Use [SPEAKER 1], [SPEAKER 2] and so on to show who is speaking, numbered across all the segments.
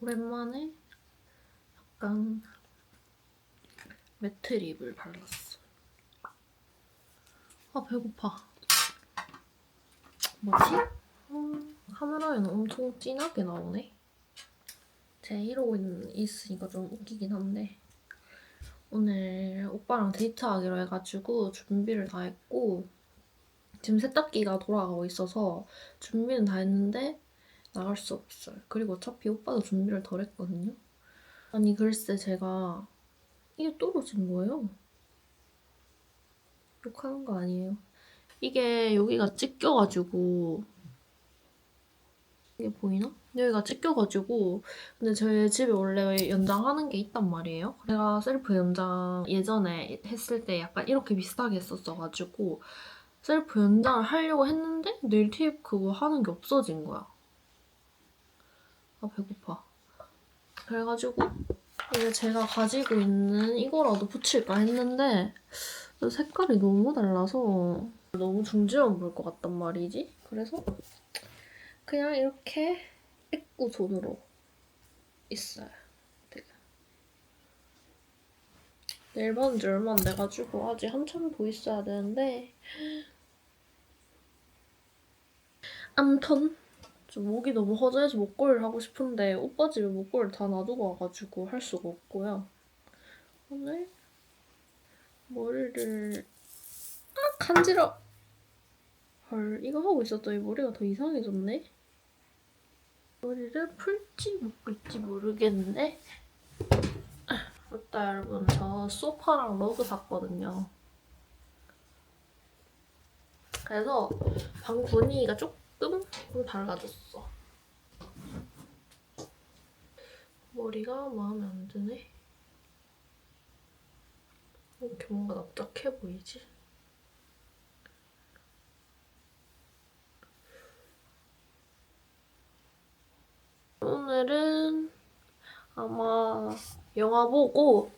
[SPEAKER 1] 오랜만에 약간 매트 립을 발랐어. 아 배고파. 뭐지? 음, 카메라에는 엄청 진하게 나오네. 제 이러고 있- 있으니까 좀 웃기긴 한데 오늘 오빠랑 데이트하기로 해가지고 준비를 다 했고 지금 세탁기가 돌아가고 있어서 준비는 다 했는데 나갈 수 없어요. 그리고 어차피 오빠도 준비를 덜 했거든요. 아니 글쎄 제가 이게 떨어진 거예요. 욕하는 거 아니에요. 이게 여기가 찢겨가지고 이게 보이나? 여기가 찢겨가지고 근데 저희 집에 원래 연장하는 게 있단 말이에요. 제가 셀프 연장 예전에 했을 때 약간 이렇게 비슷하게 했었어가지고 셀프 연장을 하려고 했는데 네일 테이프 그거 하는 게 없어진 거야. 아 배고파. 그래가지고 이제 제가 가지고 있는 이거라도 붙일까 했는데 색깔이 너무 달라서 너무 중지만 보일 것 같단 말이지. 그래서 그냥 이렇게 애꾸 손으로 있어요. 되게. 내일 받은 지 얼마 안 돼가지고 아직 한참 더 있어야 되는데 암튼 좀 목이 너무 허전해서 목걸이를 하고 싶은데 오빠 집에 목걸이를 다 놔두고 와가지고 할 수가 없고요. 오늘 머리를 아 간지러. 헐 이거 하고 있었더니 머리가 더 이상해졌네. 머리를 풀지 묶을지 모르겠는데. 맞다 여러분 저 소파랑 러그 샀거든요. 그래서 방 분위기가 조금 좀 달라졌어. 머리가 마음에 안 드네. 왜 이렇게 뭔가 납작해 보이지? 오늘은 아마 영화 보고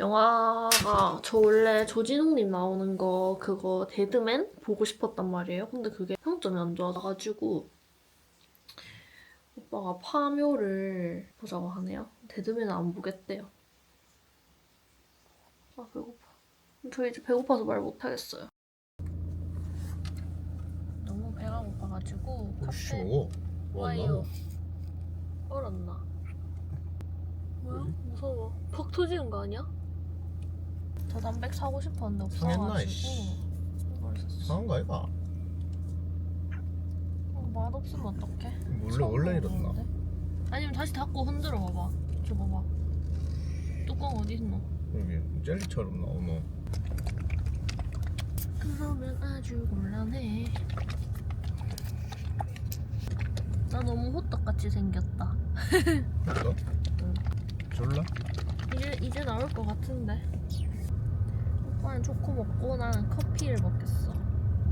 [SPEAKER 1] 영화가 저 원래 조진웅님 나오는 거 그거 데드맨 보고 싶었단 말이에요. 근데 그게 평점이 안 좋아가지고 오빠가 파묘를 보자고 하네요. 데드맨은 안 보겠대요. 아 배고파. 저 이제 배고파서 말 못하겠어요. 너무 배가 고파가지고 카페
[SPEAKER 2] 뭐
[SPEAKER 1] 와요. 얼었나? 뭐야? 무서워. 퍽 터지는 거 아니야? 저 담백 사고 싶었는데
[SPEAKER 2] 상했나,
[SPEAKER 1] 없어가지고
[SPEAKER 2] 이씨.
[SPEAKER 1] 이걸 샀어.
[SPEAKER 2] 상한 거 아이가?
[SPEAKER 1] 어, 맛없으면 어떡해?
[SPEAKER 2] 원래
[SPEAKER 1] 처음
[SPEAKER 2] 원래?
[SPEAKER 1] 먹어보는데? 아니면 다시 닫고 흔들어 봐봐. 저 봐봐. 뚜껑 어디 있노?
[SPEAKER 2] 여기 젤리처럼 나오노.
[SPEAKER 1] 그러면 아주 곤란해. 나 너무 호떡같이 생겼다.
[SPEAKER 2] 너?
[SPEAKER 1] 응.
[SPEAKER 2] 졸라?
[SPEAKER 1] 이제 이제 나올 것 같은데. 오빠는 초코 먹고 나는 커피를 먹겠어.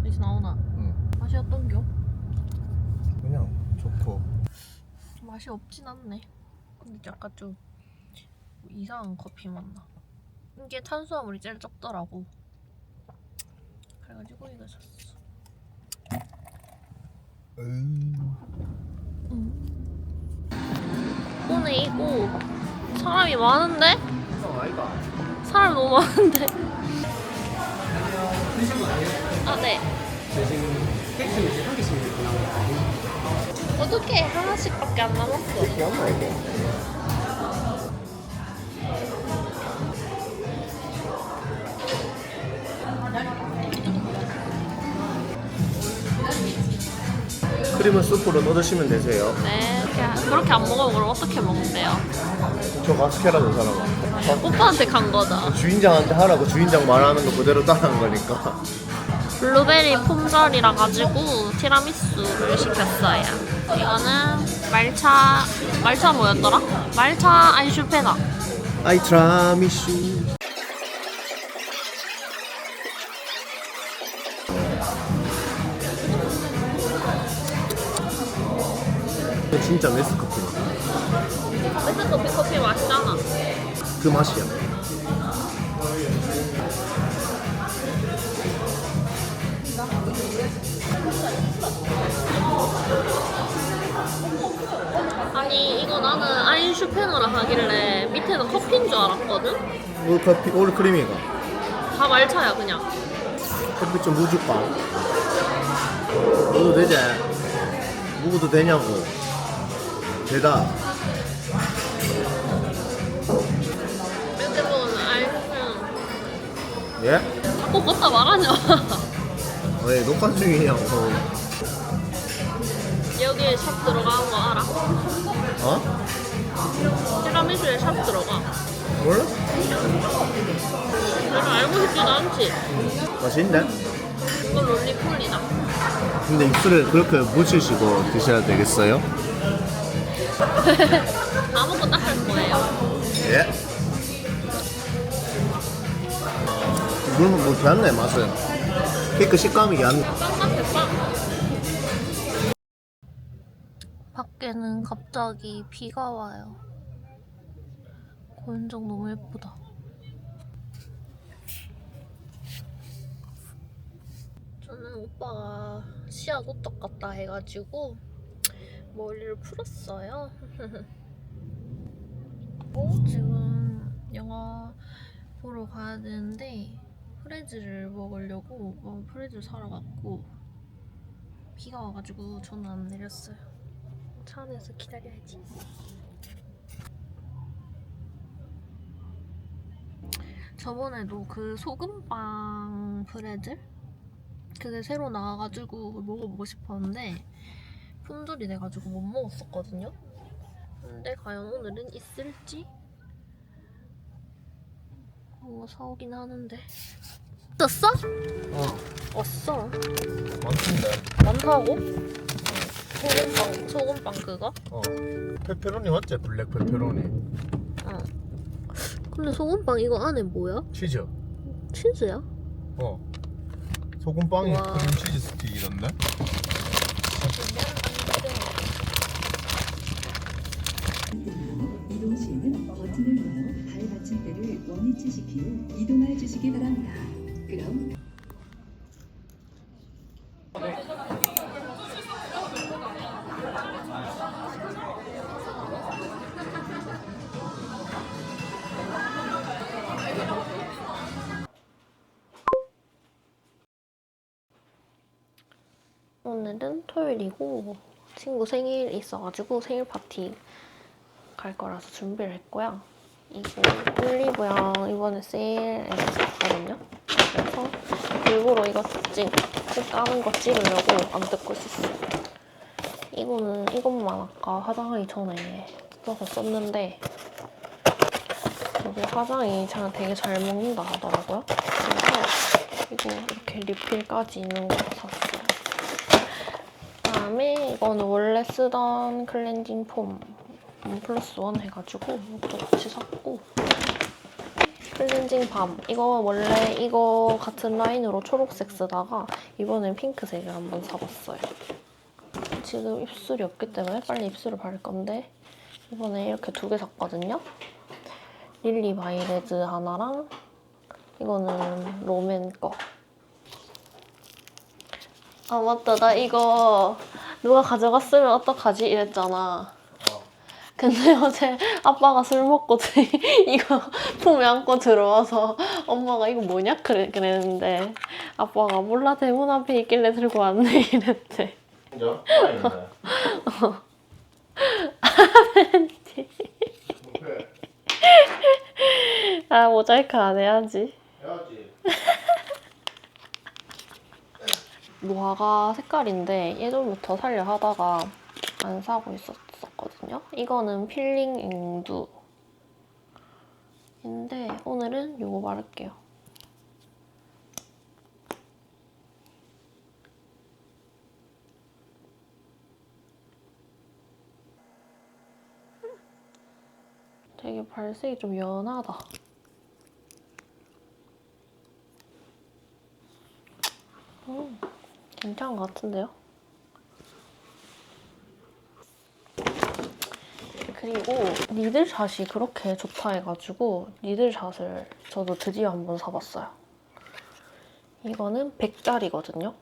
[SPEAKER 1] 이제 나오나?
[SPEAKER 2] 응.
[SPEAKER 1] 맛이 어떤겨?
[SPEAKER 2] 그냥 좋고.
[SPEAKER 1] 맛이 없진 않네. 근데 약간 좀 이상한 커피 맛 나. 이게 탄수화물이 제일 적더라고. 그래가지고 이거 샀어.
[SPEAKER 2] 음.
[SPEAKER 1] 오늘 이거 사람이 많은데? 사람이 너무 많은데? 아 네. 어떻게 하나씩밖에 안 남았어?
[SPEAKER 2] 얼마 이거? 크림은 수프로 넣어드시면 되세요.
[SPEAKER 1] 네. 그렇게, 그렇게 안 먹으면 그럼 어떻게 먹는데요?
[SPEAKER 2] 저 마스케라도 사람아.
[SPEAKER 1] 오빠한테 간 거다.
[SPEAKER 2] 주인장한테 하라고 주인장 말하는 거 그대로 따라한 거니까.
[SPEAKER 1] 블루베리 폼절이라 가지고 티라미수를 시켰어요. 이거는 말차 말차 뭐였더라? 말차 아이슈페다.
[SPEAKER 2] 아이 트라미슈. 진짜 메스커 그 맛이야.
[SPEAKER 1] 아니 이거 나는 에스페노라 하길래 밑에는 커피인 줄 알았거든?
[SPEAKER 2] 올 커피 올 크리미가
[SPEAKER 1] 다 말차야 그냥
[SPEAKER 2] 커피 좀 무줄까? 먹어도 되지? 먹어도 되냐고 대답 예?
[SPEAKER 1] 자꾸 걷다 말하지 마
[SPEAKER 2] 왜 녹화 중이냐고
[SPEAKER 1] 여기에 샵 들어가는 거 알아?
[SPEAKER 2] 어?
[SPEAKER 1] 티라미수에 샵 들어가
[SPEAKER 2] 몰라?
[SPEAKER 1] 내가 알고 싶지도 않지
[SPEAKER 2] 맛있는데?
[SPEAKER 1] 이건 롤리폴리다
[SPEAKER 2] 근데 입술을 그렇게 묻히시고 드셔야 되겠어요?
[SPEAKER 1] 아무것도 할 거예요
[SPEAKER 2] 예? 물은 뭐 괜찮네 맛은. 케이크 식감이
[SPEAKER 1] 빵 밖에는 갑자기 비가 와요. 고현정 너무 예쁘다. 저는 오빠가 시야 소떡 같다 해가지고 머리를 풀었어요. 어, 지금 영화 보러 가야 되는데 프레즈를 먹으려고 어, 프레즈를 사러 갔고 비가 와가지고 저는 안 내렸어요. 차 안에서 기다려야지. 저번에도 그 소금빵 프레즈? 그게 새로 나와가지고 먹어보고 싶었는데 품절이 돼가지고 못 먹었었거든요. 근데 과연 오늘은 있을지 뭐 사오긴 하는데 떴어?
[SPEAKER 2] 어
[SPEAKER 1] 왔어
[SPEAKER 2] 많던데
[SPEAKER 1] 많다고? 소금빵 소금빵 그거?
[SPEAKER 2] 어 페페로니 맞지? 블랙 페페로니
[SPEAKER 1] 어 근데 소금빵 이거 안에 뭐야?
[SPEAKER 2] 치즈
[SPEAKER 1] 치즈야?
[SPEAKER 2] 어 소금빵이
[SPEAKER 1] 우와.
[SPEAKER 2] 크림 치즈 스틱이던데?
[SPEAKER 1] 토요일이고 친구 생일 있어가지고 생일 파티 갈 거라서 준비를 했고요. 이거 올리브영 이번에 세일에서 샀거든요. 그래서 일부러 이거 찍, 꼭 까는 거 찍으려고 안 뜯고 있었어요. 이거는 이것만 아까 화장하기 전에 써서 썼는데 여기 화장이 잘 되게 잘 먹는다 하더라고요. 그래서 이거 이렇게 리필까지 있는 거 샀어요. 그다음에 이거는 원래 쓰던 클렌징 폼원 플러스 원 해가지고 이것도 같이 샀고 클렌징 밤 이거 원래 이거 같은 라인으로 초록색 쓰다가 이번엔 핑크색을 한번 사봤어요. 지금 입술이 없기 때문에 빨리 입술을 바를 건데 이번에 이렇게 두 개 샀거든요. 릴리 바이레드 하나랑 이거는 롬앤 거. 아 맞다. 나 이거 누가 가져갔으면 어떡하지? 이랬잖아. 근데 어제 아빠가 술 먹고 들- 이거 품에 안고 들어와서 엄마가 이거 뭐냐? 그래, 그랬는데 아빠가 몰라. 대문 앞에 있길래 들고 왔네. 이랬대.
[SPEAKER 2] 진짜?
[SPEAKER 1] 아 모자이크 안 해야지.
[SPEAKER 2] 해야지
[SPEAKER 1] 무화과 색깔인데 예전부터 살려 하다가 안 사고 있었거든요. 이거는 필링 잉두인데 오늘은 이거 바를게요. 되게 발색이 좀 연하다. 음. 괜찮은 것 같은데요? 그리고 니들샷이 그렇게 좋다 해가지고 니들샷을 저도 드디어 한번 사봤어요. 이거는 100짜리거든요.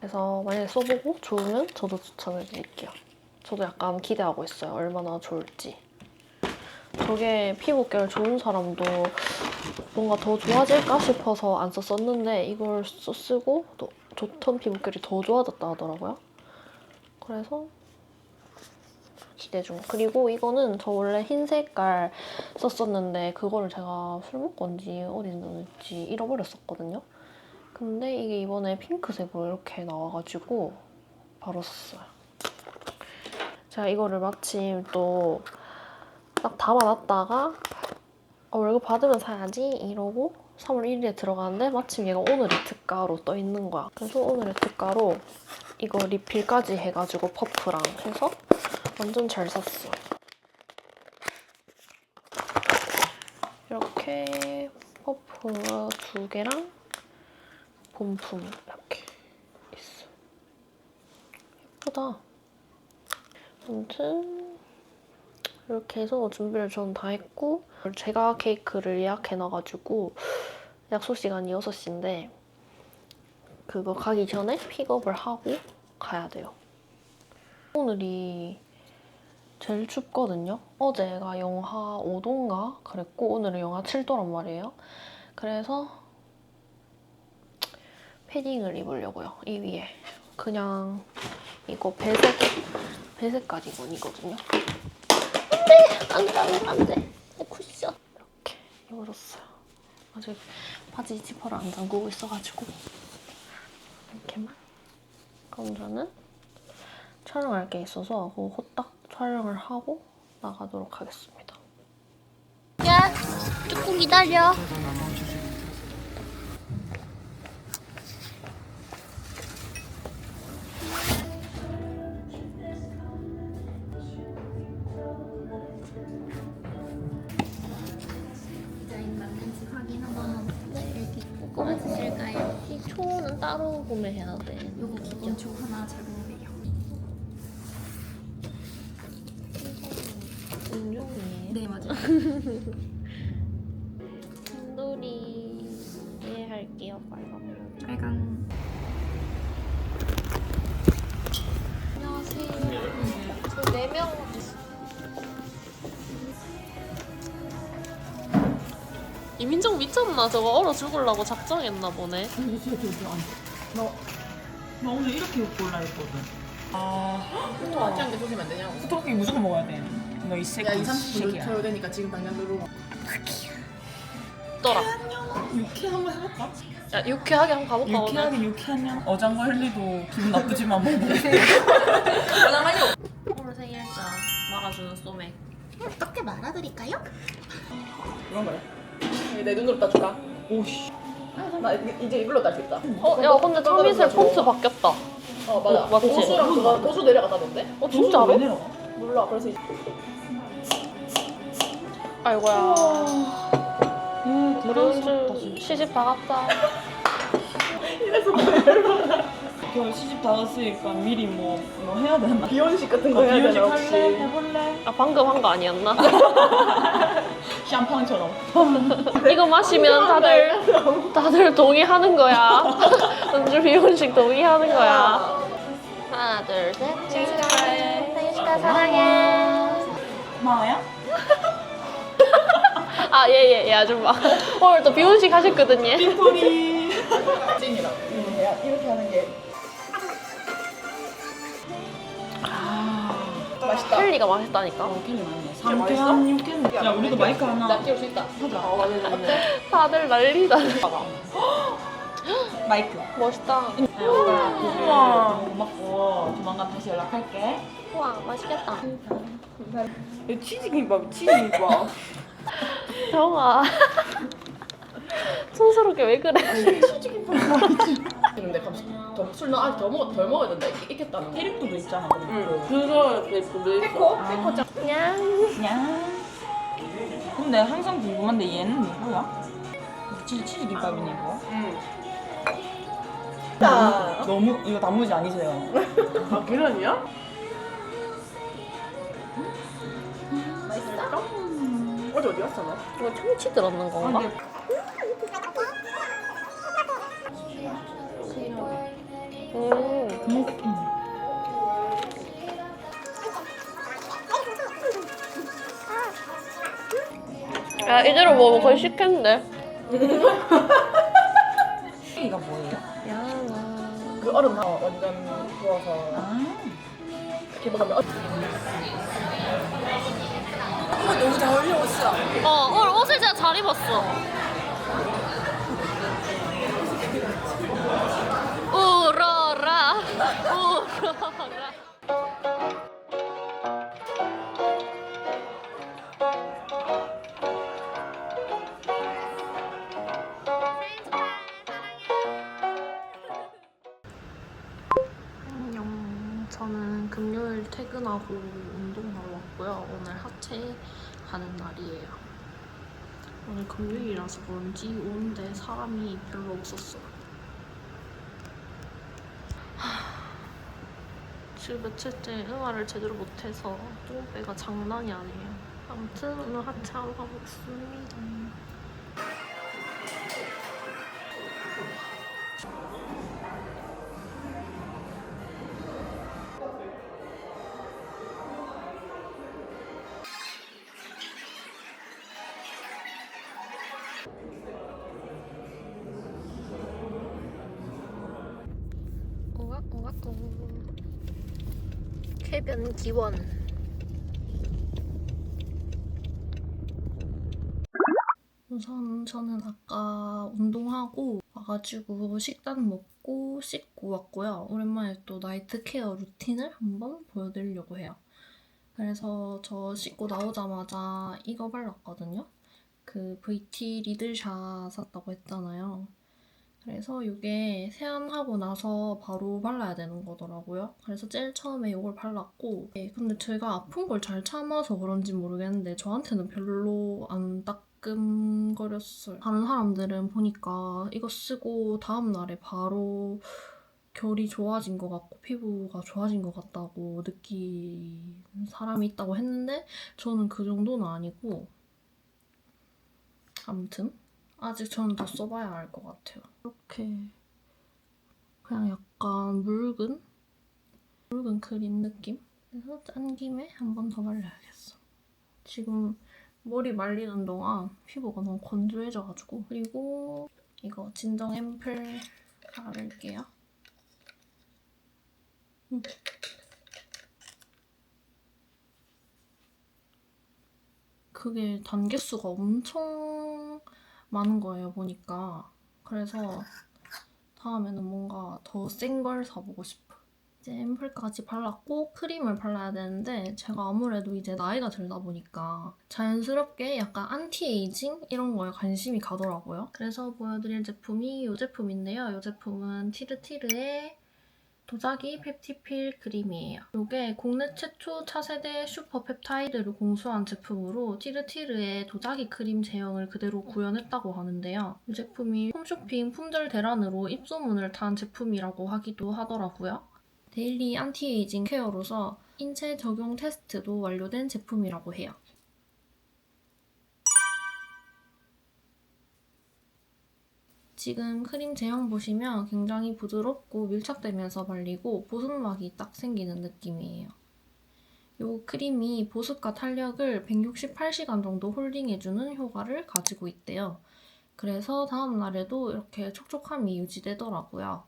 [SPEAKER 1] 그래서 만약에 써보고 좋으면 저도 추천을 드릴게요. 저도 약간 기대하고 있어요. 얼마나 좋을지. 저게 피부결 좋은 사람도 뭔가 더 좋아질까 싶어서 안 썼었는데 이걸 써- 쓰고 또 좋던 피부결이 더 좋아졌다 하더라고요. 그래서 기대 중. 그리고 이거는 저 원래 흰 색깔 썼었는데 그거를 제가 술 먹건지 어디서 넣었지 잃어버렸었거든요. 근데 이게 이번에 핑크색으로 이렇게 나와가지고 바로 썼어요. 제가 이거를 마침 또 딱 담아놨다가 어, 월급 받으면 사야지 이러고 3월 1일에 들어가는데 마침 얘가 오늘의 특가로 떠 있는 거야. 그래서 오늘의 특가로 이거 리필까지 해가지고 퍼프랑 해서 완전 잘 샀어. 이렇게 퍼프 두 개랑 본품 이렇게 있어. 예쁘다. 아무튼 이렇게 해서 준비를 저는 다 했고 제가 케이크를 예약해놔가지고 약속 시간이 6시인데 그거 가기 전에 픽업을 하고 가야 돼요. 오늘이 제일 춥거든요. 어제가 영하 5도인가 그랬고 오늘은 영하 7도란 말이에요. 그래서 패딩을 입으려고요. 이 위에 그냥 이거 배색 배색 가디건이거든요. 안돼 안돼 안돼 내 쿠션 이렇게 입어줬어요. 아직 바지 지퍼를 안 잠그고 있어가지고 이렇게만. 그럼 저는 촬영할 게 있어서 그 호딱 촬영을 하고 나가도록 하겠습니다.
[SPEAKER 3] 야, 조금 기다려.
[SPEAKER 1] 따로 구매해야 돼.
[SPEAKER 3] 요거 기본초 하나 제공해요.
[SPEAKER 1] 은종이에요.
[SPEAKER 3] 네, 맞아요.
[SPEAKER 1] 미쳤나? 저거 얼어 죽으려고 작정했나 보네.
[SPEAKER 4] 나 오늘 이렇게 입고 올라 했거든. 아,
[SPEAKER 5] 맞지 않게 조심안 되냐고.
[SPEAKER 4] 토끼 무조건 먹어야 돼. 너 이 새끼.
[SPEAKER 5] 야, 2, 30분
[SPEAKER 4] 새끼야.
[SPEAKER 5] 줘야 되니까 지금 당장 누르고.
[SPEAKER 1] 떠라.
[SPEAKER 4] 육회 한번 해볼까?
[SPEAKER 1] 야 유쾌하게 한번 가볼까 오늘?
[SPEAKER 4] 유쾌하게 유쾌하면 어장과 헨리도 기분 나쁘지만 뭐 먹어.
[SPEAKER 1] 오늘 생일자 말아주는 소맥.
[SPEAKER 3] 어떻게 말아드릴까요?
[SPEAKER 5] 이런 거야. 내 눈으로 따줄까?
[SPEAKER 4] 오씨.
[SPEAKER 5] 나 이- 이제 이걸로 딸 수 있다.
[SPEAKER 1] 어, 야 근데 참이슬 폰트 바뀌었다.
[SPEAKER 5] 어, 맞아.
[SPEAKER 1] 어, 맞지?
[SPEAKER 5] 고수랑 그거 고수 내려갔다던데?
[SPEAKER 1] 어 진짜로?
[SPEAKER 5] 몰라. 그래서 이제
[SPEAKER 1] 아이고야.
[SPEAKER 4] 음,
[SPEAKER 1] 우리 은주 시집 다 갔다.
[SPEAKER 4] 겨울 시집 다 갔으니까 미리 뭐, 뭐 해야 되나?
[SPEAKER 5] 비혼식 같은 거
[SPEAKER 4] 어,
[SPEAKER 5] 해야
[SPEAKER 4] 비혼식
[SPEAKER 5] 되나
[SPEAKER 4] 할래?
[SPEAKER 5] 혹시?
[SPEAKER 4] 해볼래?
[SPEAKER 1] 아 방금 한 거 아니었나?
[SPEAKER 4] 샴팡처럼.
[SPEAKER 1] 이거 마시면 다들 다들 동의하는 거야. 은주 비혼식 동의하는 거야. 하나 둘 셋. 생일 축하해. 생일 축하 사랑해.
[SPEAKER 4] 마야?
[SPEAKER 1] 아 예예 예, 아줌마. 오늘 또 비혼식 하셨거든요.
[SPEAKER 4] 빅토리.
[SPEAKER 5] 찐이라고. 이렇게 하는 게 맛있다.
[SPEAKER 1] 켈리가 맛있다니까.
[SPEAKER 4] 어, 맞네.
[SPEAKER 5] 맛있어?
[SPEAKER 4] 상쾌한 육회. 야, 우리도 마이크 하나.
[SPEAKER 5] 나 끼울 수 있다. 하자. 어, 맞아, 맞아.
[SPEAKER 1] 다들 난리다.
[SPEAKER 4] 마이크.
[SPEAKER 1] 멋있다.
[SPEAKER 4] 우와. 너무 고맙고 조만간 다시 연락할게.
[SPEAKER 1] 우와 맛있겠다.
[SPEAKER 4] 치즈김밥, 치즈김밥.
[SPEAKER 1] 정아. 촌스럽게 왜 그래?
[SPEAKER 5] 근데 감시 더술 너 아직 더 먹어 덜 먹어야 된다. 있- 있겠다는 거.
[SPEAKER 4] 캐릭터도 있잖아.
[SPEAKER 5] 응. 그거 내 페코 페코 짱.
[SPEAKER 1] 그냥
[SPEAKER 4] 야. 근데 항상 궁금한데 얘는 누구야? 치즈 치즈 김밥이네 이거.
[SPEAKER 5] 응. 아,
[SPEAKER 4] 너무 이거 단무지 아니세요?
[SPEAKER 5] 아 계란이야? 맛있어? 어제 어디 갔어 너?
[SPEAKER 1] 이거 참치 들었는 건가? 음. 야 이대로 먹으면 거의 식겠는데.
[SPEAKER 4] 이가 뭐예요?
[SPEAKER 5] 그 얼음 다 완전 부어서
[SPEAKER 4] 아.
[SPEAKER 5] 이렇게 먹으면 얼-
[SPEAKER 4] 너무 잘 어울려 옷이랑.
[SPEAKER 1] 어 오늘 옷을 진짜 잘 입었어. 울어라 울어라. 안녕. 저는 금요일 퇴근하고 운동하러 왔고요. 오늘 하체 하는 날이에요. 오늘 금요일이라서 그런지 오는데 사람이 별로 없었어요. 하, 지금 며칠째 음화를 제대로 못해서 똥배가 장난이 아니에요. 아무튼 오늘 하체하러 가보겠습니다. 오각오각오 쾌변 기원 우선 저는 아까 운동하고 와가지고 식단 먹고 씻고 왔고요. 오랜만에 또 나이트 케어 루틴을 한번 보여드리려고 해요. 그래서 저 씻고 나오자마자 이거 발랐거든요. 그 VT 리들샷 샀다고 했잖아요. 그래서 이게 세안하고 나서 바로 발라야 되는 거더라고요. 그래서 제일 처음에 이걸 발랐고 네, 근데 제가 아픈 걸 잘 참아서 그런지 모르겠는데 저한테는 별로 안 따끔거렸어요. 다른 사람들은 보니까 이거 쓰고 다음 날에 바로 결이 좋아진 것 같고 피부가 좋아진 것 같다고 느낀 사람이 있다고 했는데 저는 그 정도는 아니고 아무튼 아직 저는 더 써봐야 알 것 같아요. 이렇게 그냥 약간 묽은 묽은 크림 느낌? 그래서 짠 김에 한 번더 발라야겠어. 지금 머리 말리는 동안 피부가 너무 건조해져가지고 그리고 이거 진정 앰플 바를게요. 음. 그게 단계수가 엄청 많은 거예요, 보니까. 그래서 다음에는 뭔가 더 센 걸 사보고 싶어. 이제 앰플까지 발랐고 크림을 발라야 되는데 제가 아무래도 이제 나이가 들다 보니까 자연스럽게 약간 안티에이징 이런 거에 관심이 가더라고요. 그래서 보여드릴 제품이 이 제품인데요. 이 제품은 티르티르의 도자기 펩티필 크림이에요. 이게 국내 최초 차세대 슈퍼 펩타이드를 공수한 제품으로 티르티르의 도자기 크림 제형을 그대로 구현했다고 하는데요. 이 제품이 홈쇼핑 품절 대란으로 입소문을 탄 제품이라고 하기도 하더라고요. 데일리 안티에이징 케어로서 인체 적용 테스트도 완료된 제품이라고 해요. 지금 크림 제형 보시면 굉장히 부드럽고 밀착되면서 발리고 보습막이 딱 생기는 느낌이에요. 이 크림이 보습과 탄력을 168시간 정도 홀딩해주는 효과를 가지고 있대요. 그래서 다음날에도 이렇게 촉촉함이 유지되더라고요.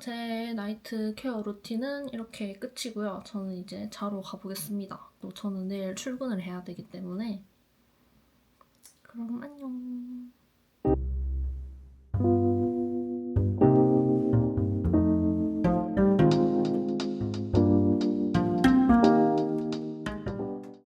[SPEAKER 1] 제 나이트 케어 루틴은 이렇게 끝이고요. 저는 이제 자러 가보겠습니다. 또 저는 내일 출근을 해야 되기 때문에 그럼 안녕.